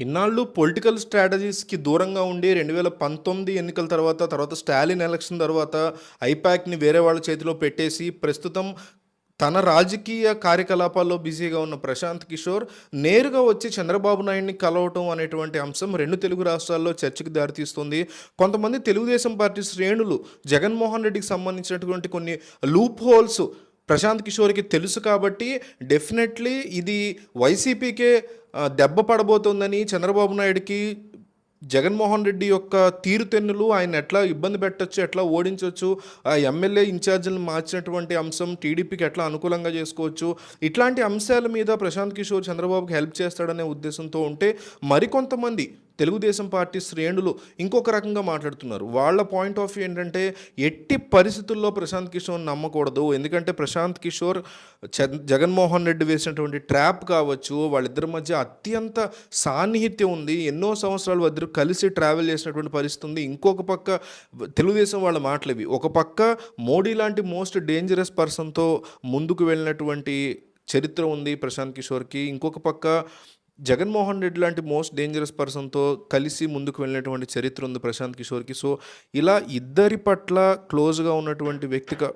ఇన్నాళ్ళు పొలిటికల్ స్ట్రాటజీస్కి దూరంగా ఉండి రెండు వేల పంతొమ్మిది ఎన్నికల తర్వాత తర్వాత స్టాలిన్ ఎలక్షన్ తర్వాత ఐపాక్ని వేరే వాళ్ళ చేతిలో పెట్టేసి ప్రస్తుతం తన రాజకీయ కార్యకలాపాల్లో బిజీగా ఉన్న ప్రశాంత్ కిషోర్ నేరుగా వచ్చి చంద్రబాబు నాయుడిని కలవటం అనేటువంటి అంశం రెండు తెలుగు రాష్ట్రాల్లో చర్చకు దారితీస్తుంది. కొంతమంది తెలుగుదేశం పార్టీ శ్రేణులు జగన్మోహన్ రెడ్డికి సంబంధించినటువంటి కొన్ని లూప్ హోల్స్ ప్రశాంత్ కిషోర్కి తెలుసు కాబట్టి డెఫినెట్లీ ఇది వైసీపీకే దెబ్బ పడబోతోందని చంద్రబాబు నాయుడికి జగన్మోహన్ రెడ్డి యొక్క తీరుతెన్నులు ఆయన ఎట్లా ఇబ్బంది పెట్టొచ్చు ఎట్లా ఓడించవచ్చు ఆ ఎమ్మెల్యే ఇన్ఛార్జీలను మార్చినటువంటి అంశం టీడీపీకి ఎట్లా అనుకూలంగా చేసుకోవచ్చు ఇట్లాంటి అంశాల మీద ప్రశాంత్ కిషోర్ చంద్రబాబుకి హెల్ప్ చేస్తాడనే ఉద్దేశంతో ఉంటే మరికొంతమంది తెలుగుదేశం పార్టీ శ్రేణులు ఇంకొక రకంగా మాట్లాడుతున్నారు. వాళ్ళ పాయింట్ ఆఫ్ వ్యూ ఏంటంటే ఎట్టి పరిస్థితుల్లో ప్రశాంత్ కిషోర్ నమ్మకూడదు. ఎందుకంటే ప్రశాంత్ కిషోర్ చ- జగన్మోహన్ రెడ్డి వేసినటువంటి ట్రాప్ కావచ్చు వాళ్ళిద్దరి మధ్య అత్యంత సాన్నిహిత్యం ఉంది. ఎన్నో సంవత్సరాలు ఇద్దరు కలిసి ట్రావెల్ చేసినటువంటి పరిస్థితి ఉంది. ఇంకొక పక్క తెలుగుదేశం వాళ్ళ మాటలు ఇవి ఒక పక్క మోడీ లాంటి మోస్ట్ డేంజరస్ పర్సన్తో ముందుకు వెళ్ళినటువంటి చరిత్ర ఉంది ప్రశాంత్ కిషోర్కి. ఇంకొక పక్క జగన్మోహన్ రెడ్డి లాంటి మోస్ట్ డేంజరస్ పర్సన్తో కలిసి ముందుకు వెళ్ళినటువంటి చరిత్ర ఉంది ప్రశాంత్ కిషోర్కి. సో ఇలా ఇద్దరి పట్ల క్లోజ్గా ఉన్నటువంటి వ్యక్తిగా